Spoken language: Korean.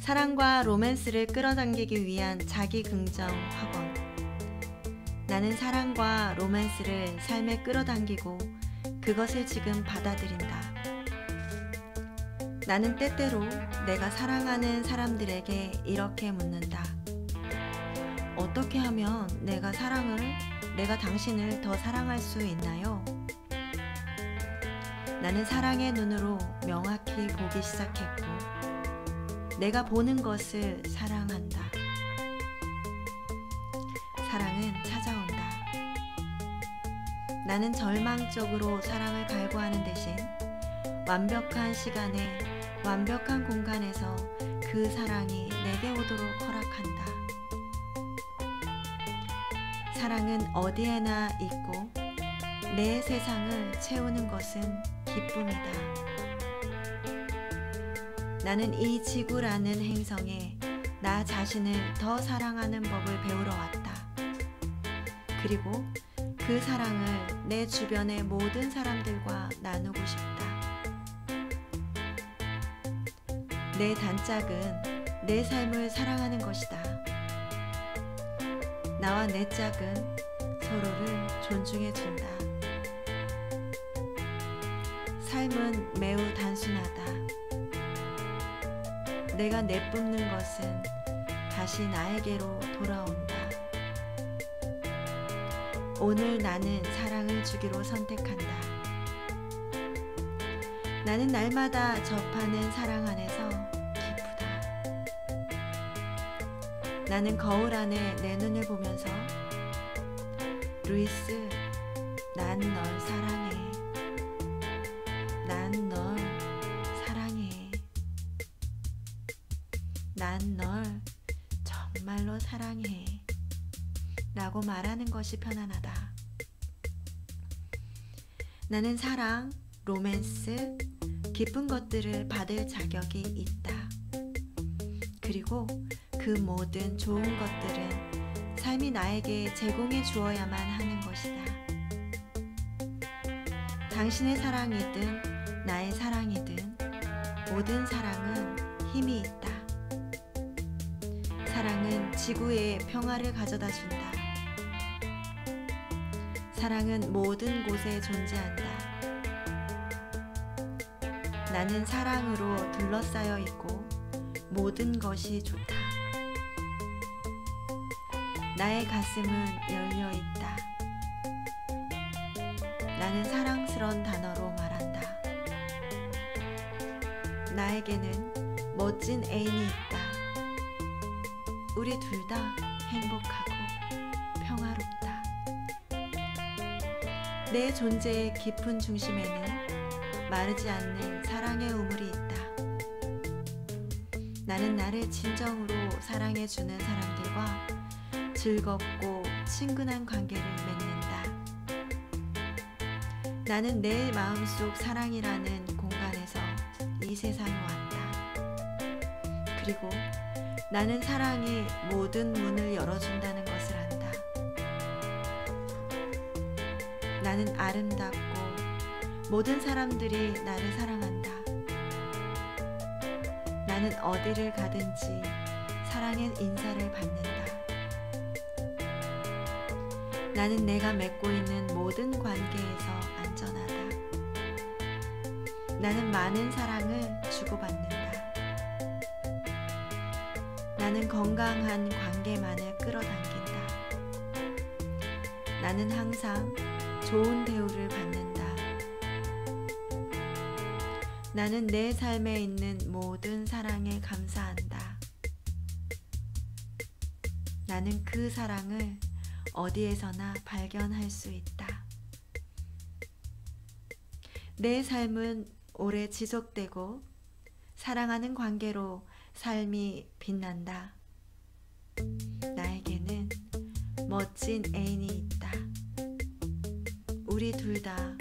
사랑과 로맨스를 끌어당기기 위한 자기 긍정 학원. 나는 사랑과 로맨스를 삶에 끌어당기고 그것을 지금 받아들인다. 나는 때때로 내가 사랑하는 사람들에게 이렇게 묻는다. 어떻게 하면 내가 사랑을, 내가 당신을 더 사랑할 수 있나요? 나는 사랑의 눈으로 명확히 보기 시작했고, 내가 보는 것을 사랑한다. 사랑은 찾아온다. 나는 절망적으로 사랑을 갈구하는 대신 완벽한 시간에 완벽한 공간에서 그 사랑이 내게 오도록 허락한다. 사랑은 어디에나 있고 내 세상을 채우는 것은 기쁨이다. 나는 이 지구라는 행성에 나 자신을 더 사랑하는 법을 배우러 왔다. 그리고 그 사랑을 내 주변의 모든 사람들과 나누고 싶다. 내 단짝은 내 삶을 사랑하는 것이다. 나와 내 짝은 서로를 존중해 준다. 삶은 매우 단순하다. 내가 내뿜는 것은 다시 나에게로 돌아온다. 오늘 나는 사랑을 주기로 선택한다. 나는 날마다 접하는 사랑 안에서 기쁘다. 나는 거울 안에 내 눈을 보면서 루이스, 난 널 사랑해. 난 널 난 널 정말로 사랑해. 라고 말하는 것이 편안하다. 나는 사랑, 로맨스, 기쁜 것들을 받을 자격이 있다. 그리고 그 모든 좋은 것들은 삶이 나에게 제공해 주어야만 하는 것이다. 당신의 사랑이든 나의 사랑이든 모든 사랑은 힘이 있다. 지구에 평화를 가져다 준다. 사랑은 모든 곳에 존재한다. 나는 사랑으로 둘러싸여 있고 모든 것이 좋다. 나의 가슴은 열려 있다. 나는 사랑스런 단어로 말한다. 나에게는 멋진 애인이 있다. 우리 둘 다 행복하고 평화롭다. 내 존재의 깊은 중심에는 마르지 않는 사랑의 우물이 있다. 나는 나를 진정으로 사랑해주는 사람들과 즐겁고 친근한 관계를 맺는다. 나는 내 마음속 사랑이라는 공간에서 이 세상에 왔다. 그리고 나는 사랑이 모든 문을 열어준다는 것을 안다. 나는 아름답고 모든 사람들이 나를 사랑한다. 나는 어디를 가든지 사랑의 인사를 받는다. 나는 내가 맺고 있는 모든 관계에서 안전하다. 나는 많은 사랑을 주고받는다. 나는 건강한 관계만을 끌어당긴다. 나는 항상 좋은 대우를 받는다. 나는 내 삶에 있는 모든 사랑에 감사한다. 나는 그 사랑을 어디에서나 발견할 수 있다. 내 삶은 오래 지속되고 사랑하는 관계로 삶이 빛난다. 나에게는 멋진 애인이 있다. 우리 둘 다